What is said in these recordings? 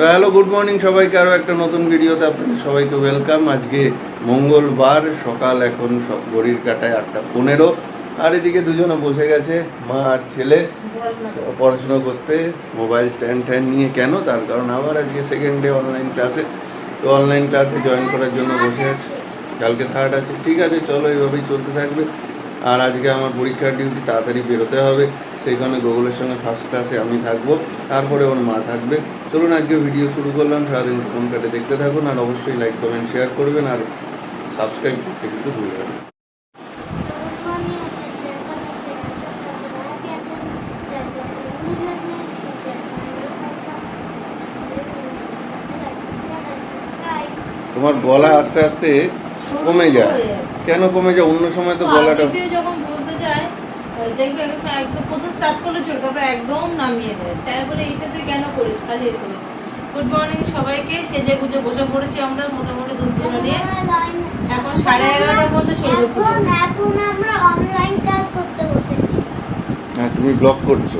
তো hello good morning সবাইকে। আরও একটা নতুন ভিডিওতে আপনাদের সবাইকে ওয়েলকাম আজকে মঙ্গলবার সকাল এখন সব ঘড়ির কাটায় আটটা পনেরো। আর এদিকে দুজনে বসে গেছে মা আর ছেলে। পড়াশোনা করতে মোবাইল স্ট্যান্ড ট্যান্ড নিয়ে কেন? তার কারণ আবার আজকে সেকেন্ড ডে অনলাইন ক্লাসে তো অনলাইন ক্লাসে জয়েন করার জন্য বসে আছে। কালকে থার্ড আছে। ঠিক আছে চলো এইভাবেই চলতে থাকবে। আর আজকে আমার পরীক্ষার ডিউটি তাড়াতাড়ি বেরোতে হবে। সেই কারণে গুগলের সঙ্গে ফার্স্ট ক্লাসে আমি থাকব তারপরে ওর মা থাকবে। চলুন আজকে ভিডিও শুরু করলাম সারাদিন ফোন কাটে দেখতে থাকুন আর অবশ্যই লাইক কমেন্ট শেয়ার করবেন আর সাবস্ক্রাইব করতে কিন্তু ভুলবেন না। তোমার গলা আস্তে আস্তে কমে যায়। কেন কমে যায়? অন্য সময় তো গলাটা যখন দেখবে একদম একদম প্রথম স্টার্ট করলে চলে তারপরে একদম নামিয়ে দেয়। স্যার বলে এটা তুই কেন করিস? খালি গুড মর্নিং সবাইকে সেজে গুজে বসে পড়েছি আমরা মোটামুটি দুজন নিয়ে। এখন সাড়ে এগারোটার মধ্যে চলবে। এখন আমরা অনলাইন ক্লাস করতে বসেছি। হ্যাঁ তুমি ব্লক করছ।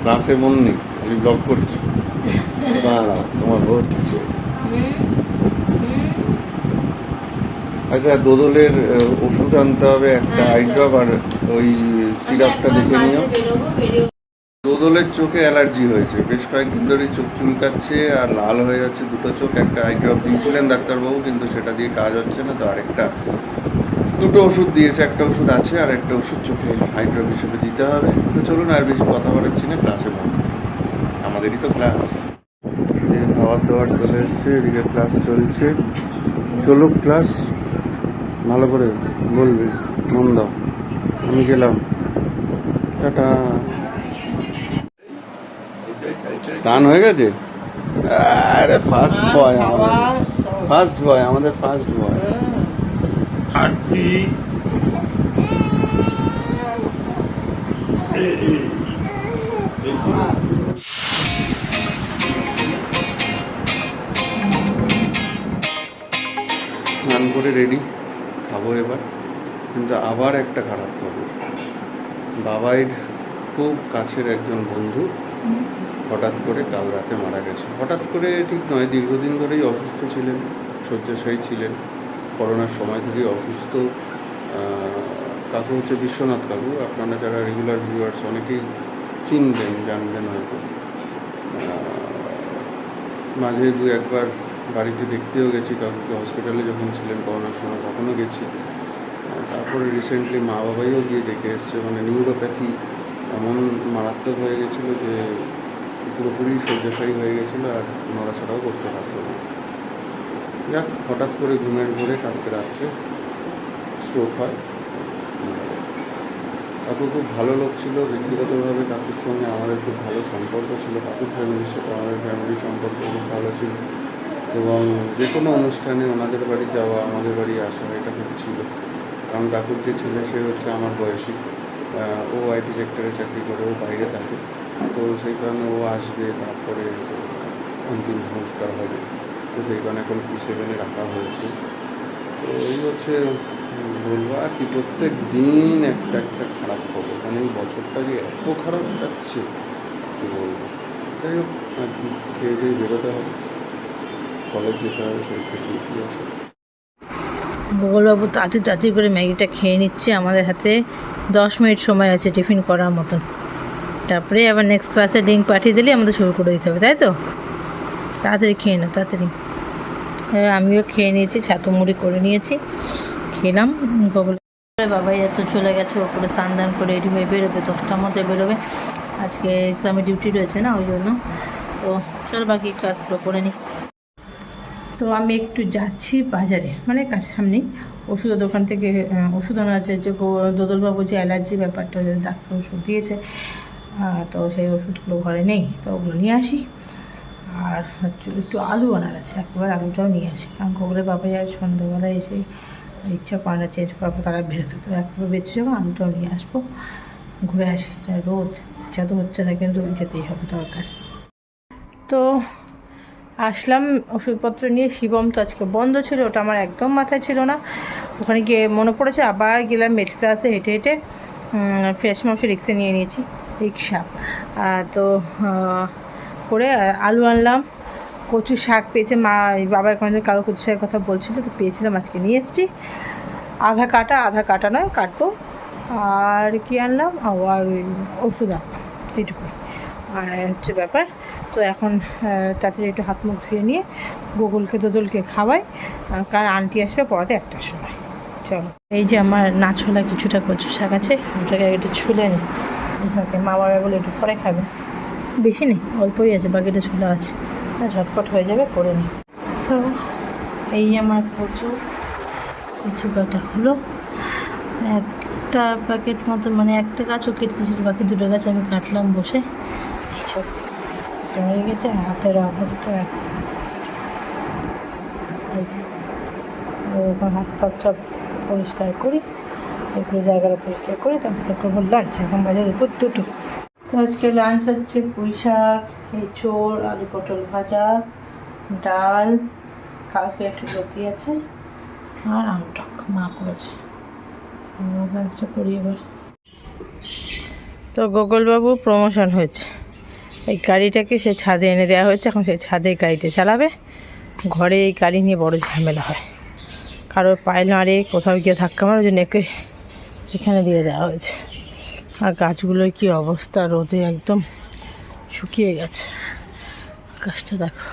ক্লাসে মন নেই খালি ব্লক করছ। দাঁড়াও তোমার হচ্ছে। হুম, হুম। আচ্ছা দোদলের ওষুধ আনতে হবে একটা হ্যাঁ, আই ড্রপ আর ওই সিরাপটা দেখে নিও। দোদলের চোখে অ্যালার্জি হয়েছে। বেশ কয়েকদিন ধরেই চোখ চুলকাচ্ছে আর লাল হয়ে যাচ্ছে দুটো চোখ একটা আই ড্রপ দিয়েছিলেন ডাক্তারবাবু কিন্তু সেটা দিয়ে কাজ হচ্ছে না। তো আরেকটা দুটো ওষুধ দিয়েছে একটা ওষুধ আছে আর একটা ওষুধ চোখে আই ড্রপ হিসেবে দিতে হবে। তো চলুন আর বেশি কথা বাড়াচ্ছি না ক্লাসে মন। আমাদেরই তো ক্লাস খাবার দাবার চলে এসছে এদিকে ক্লাস চলছে। চলুক ক্লাস ভালো করে বলবে মন দাও। আমি গেলাম। টাটা। স্নান হয়ে গেছে? আরে ফার্স্ট বয় আমাদের। ফার্স্ট বয় আমাদের ফার্স্ট বয় আরতি স্নান করে রেডি খাব এবার। কিন্তু আবার একটা খারাপ খবর। বাবাইয়ের খুব কাছের একজন বন্ধু। হঠাৎ করে কাল রাতে মারা গেছে। হঠাৎ করে ঠিক নয়, দীর্ঘদিন ধরেই অসুস্থ ছিলেন, শয্যাশায়ী ছিলেন। করোনার সময় থেকেই অসুস্থ। কাকু হচ্ছে বিশ্বনাথ কাকু। আপনারা যারা রেগুলার ভিউয়ার্স অনেকেই চিনবেন, জানবেন হয়তো। মাঝে দু একবার বাড়িতে দেখতেও গেছি কাকুকে হসপিটালে যখন ছিলেন করোনার সময় তখনও গেছি। তারপরে রিসেন্টলি মা বাবাইও গিয়ে দেখে এসছে মানে নিউরোপ্যাথি এমন মারাত্মক হয়ে গেছিল যে পুরোপুরি শয্যাশায়ী হয়ে গেছিল আর নড়াচড়াও করতে পারতো না। যাক, হঠাৎ করে ঘুমের ঘরে কালকে রাত্রে স্ট্রোক হয়। কাকু খুব ভালো লোক ছিল, ব্যক্তিগতভাবে কাকুর সঙ্গে আমাদের খুব ভালো সম্পর্ক ছিল, কাকুর ফ্যামিলির সাথে আমাদের ফ্যামিলির সম্পর্ক খুব ভালো ছিল। এবং যে কোনো অনুষ্ঠানে ওনাদের বাড়ি যাওয়া, আমাদের বাড়ি আসা, এটা খুব ছিল। কারণ কাকুর যে ছেলে সে হচ্ছে আমার বয়সী। ও আইটি সেক্টরে চাকরি করে, ও বাইরে থাকে। তো সেই কারণে ও আসবে, তারপরে অন্তিম সংস্কার হবে। তো সেই কারণে এখন পি সেভেনে রাখা হয়েছে। তো এই হচ্ছে বলব আর কি, প্রত্যেক দিন একটা একটা খারাপ খবর। মানে এই বছরটা যে এত খারাপ যাচ্ছে, কী বলব? যাই হোক, আর কি খেয়ে দিয়ে বেরোতে হবে। কলেজ যেতে হবে গোগলবাবু তাড়াতাড়ি তাড়াতাড়ি করে ম্যাগিটা খেয়ে নিচ্ছে, আমাদের হাতে দশ মিনিট সময় আছে টিফিন করার মতন। তারপরে আবার নেক্সট ক্লাসে লিঙ্ক পাঠিয়ে দিলে আমাদের শুরু করে দিতে হবে, তাই তো? তাড়াতাড়ি খেয়ে নাও, তাড়াতাড়ি। আমিও খেয়ে নিয়েছি, ছাতু মুড়ি করে নিয়েছি, খেলাম। গোগল বাবাই এত চলে গেছে, ওপরে স্নান দান করে রেডি হয়ে বেরোবে, দশটার মধ্যে বেরোবে। আজকে এক্সামে ডিউটি রয়েছে না, ওই জন্য। তো চল বাকি ক্লাসগুলো করে নিই তো আমি একটু যাচ্ছি বাজারে মানে কাছে সামনেই। ওষুধের দোকান থেকে ওষুধ আনা আছে যে দোদলবাবু যে অ্যালার্জি ব্যাপারটা, যে ডাক্তার ওষুধ দিয়েছে তো সেই ওষুধগুলো ঘরে নেই, তো ওগুলো নিয়ে আসি। আর হচ্ছে একটু আলু আনার আছে, একবার আলুটাও নিয়ে আসি। কারণ গোবরে বাবা যায় সন্ধ্যাবেলায় এসে ইচ্ছা করে চেঞ্জ করার তারা বেরোতে, তো একবার বেঁচে যাব, আলুটাও নিয়ে আসব, ঘুরে আসি। যা রোদ, ইচ্ছা তো হচ্ছে না, কিন্তু যেতেই হবে দরকার। তো আসলাম, ওষুধপত্র নিয়ে, শিবম তো আজকে বন্ধ ছিল, ওটা আমার একদম মাথায় ছিল না। ওখানে গিয়ে মনে পড়েছে, আবার গেলাম মেড ক্লাসে হেঁটে হেঁটে ফ্রেশ মাংস রিক্সে নিয়ে নিয়েছি রিক্সা তো করে আলু আনলাম, কচু শাক পেয়েছে, মা বাবার কোনো কারও কচু শাকের কথা বলছিল, তো পেয়েছিলাম, আজকে নিয়ে এসেছি। আধা কাটা আধা কাটা নয়, কাটবো। আর কি আনলাম? ওই ওষুধ আনলাম, এইটুকুই। আর হচ্ছে ব্যাপার তো এখন তাড়াতাড়ি একটু হাত মুখ ধুয়ে নিয়ে গোকুলকে দোদলকে খাওয়াই। কারণ আন্টি আসবে পড়াতে একটার সময়। চলো। এই যে আমার না ছোলা কিছুটা কচু শাক আছে ওটাকে একটু ছুলে নিই। এইভাবে মা বাবা বলে একটু পরে খাবে। বেশি নেই, অল্পই আছে, বাকিটা ছোলা আছে। ঝটপট হয়ে যাবে, করে নিই। তো এই আমার কচু কচু কাটা হলো। একটা প্যাকেট মতো মানে একটা গাছও কেটেছিল বাকি দুটো গাছ আমি কাটলাম বসে। এইসব জমে গেছে, হাতের অবস্থা এখন হাত পাত সব পরিষ্কার করি এগুলো জায়গাটা পরিষ্কার করি, তারপরে করব লাঞ্চ এখন বাজে দুপুর দুটো। তো আজকে লাঞ্চ হচ্ছে পুঁই শাক, এঁচোড়, আলু পটল ভাজা, ডাল, কালকে একটু লতি আছে, আর আমটক মা করেছে। লাঞ্চটা করি এবার। তো গোগলবাবু প্রমোশন হয়েছে। এই গাড়িটাকে সে ছাদে এনে দেওয়া হয়েছে, এখন সেই ছাদে গাড়িটা চালাবে। ঘরে এই গাড়ি নিয়ে বড় ঝামেলা হয়। কারোর পায়ে নাড়ে কোথাও গিয়ে ধাক্কা মারে ওই জন্য একে এখানে দিয়ে দেওয়া হয়েছে। আর গাছগুলোর কি অবস্থা? রোদে একদম শুকিয়ে গেছে। গাছটা দেখো।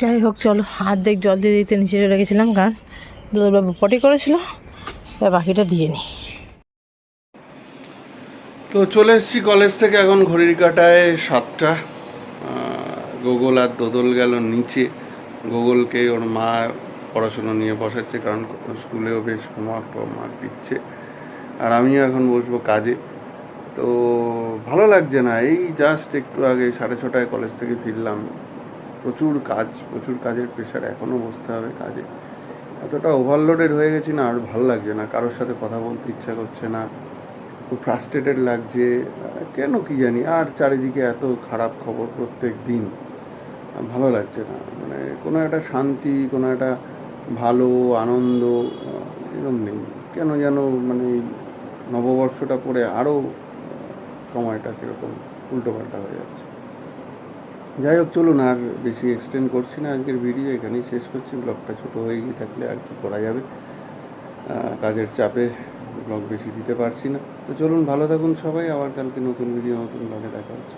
যাই হোক, চলো। অর্ধেক জল দিয়ে দিতে নিচে চলে গেছিলাম দুলাবাবু পটি করেছিল। তাই বাকিটা দিয়ে নিই। তো চলে এসেছি কলেজ থেকে, এখন ঘড়ির কাটায় সাতটা। গোগল আর দোদল গেল নিচে। গোগলকে ওর মা পড়াশুনো নিয়ে বসাচ্ছে, কারণ স্কুলেও বেশ হোমওয়ার্ক টোমওয়ার্ক দিচ্ছে। আর আমিও এখন বসবো কাজে। তো ভালো লাগছে না, এই জাস্ট একটু আগে সাড়ে ছটায় কলেজ থেকে ফিরলাম। প্রচুর কাজ, প্রচুর কাজের প্রেশার এখনও বসতে হবে কাজে। এতটা ওভারলোডেড হয়ে গেছি না, আর ভালো লাগছে না। কারোর সাথে কথা বলতে ইচ্ছা করছে না। ফ্রাস্ট্রেটেড লাগছে, কেন কি জানি, আর চারিদিকে এত খারাপ খবর প্রত্যেক দিন, ভালো লাগছে না। মানে কোনো একটা শান্তি, কোনো একটা ভালো, আনন্দ এরকম নেই। কেন যেন মানে নববর্ষটা পরে আরও, সময়টা কীরকম উল্টোপাল্টা হয়ে যাচ্ছে। যাই হোক, চলুন আর বেশি এক্সটেন্ড করছি না আজকের ভিডিও এখানেই শেষ করছি। ব্লগটা ছোটো হয়ে গিয়ে থাকলে আর কি করা যাবে? কাজের চাপে ব্লগ বেশি দিতে পারছি না। তো চলুন, ভালো থাকুন সবাই। আবার কালকে নতুন ভিডিও নতুন ব্লগে দেখা হচ্ছে।